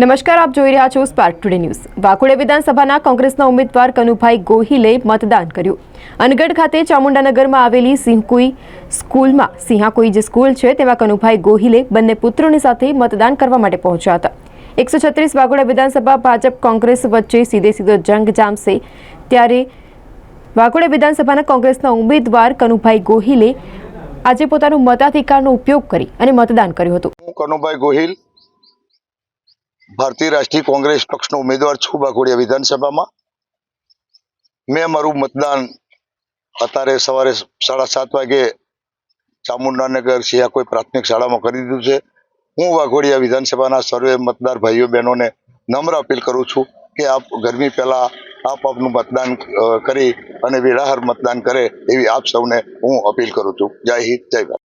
નમસ્કાર, આપ જોઈ રહ્યા છો સ્પાર્ક ટુડે ન્યૂઝ વાઘોડિયા વિધાનસભાના કોંગ્રેસના ઉમેદવાર કનુભાઈ ગોહિલે મતદાન કર્યું. અનગઢ ખાતે ચામુંડાનગરમાં આવેલી સિંહકુઈ સ્કૂલમાં, સિંહાકુઈ જે સ્કૂલ છે, તેમાં કનુભાઈ ગોહિલે બંને પુત્રોની સાથે મતદાન કરવા માટે પહોંચ્યા હતા. એકસો છત્રીસ વાઘોડા વિધાનસભા ભાજપ કોંગ્રેસ વચ્ચે સીધે સીધો જંગ જામશે. ત્યારે વાઘોડા વિધાનસભાના કોંગ્રેસના ઉમેદવાર કનુભાઈ ગોહિલે આજે પોતાનો મતાધિકારનો ઉપયોગ કરી અને મતદાન કર્યું હતું. કનુભાઈ ગોહિલ ભારતીય રાષ્ટ્રીય કોંગ્રેસ પક્ષનો ઉમેદવાર છું બાઘોડિયા વિધાનસભામાં. મેં મારું મતદાન અત્યારે સવારે સાડા સાત વાગે ચામુંડાનગર સિયાકોઈ પ્રાથમિક શાળામાં કરી દીધું છે. હું વાઘોડિયા વિધાનસભાના સર્વે મતદાર ભાઈઓ બહેનોને નમ્ર અપીલ કરું છું કે આપ ગરમી પહેલાં આપ આપનું મતદાન કરી અને વેળાહર મતદાન કરે એવી આપ સૌને હું અપીલ કરું છું. જય હિન્દ, જય ભારત.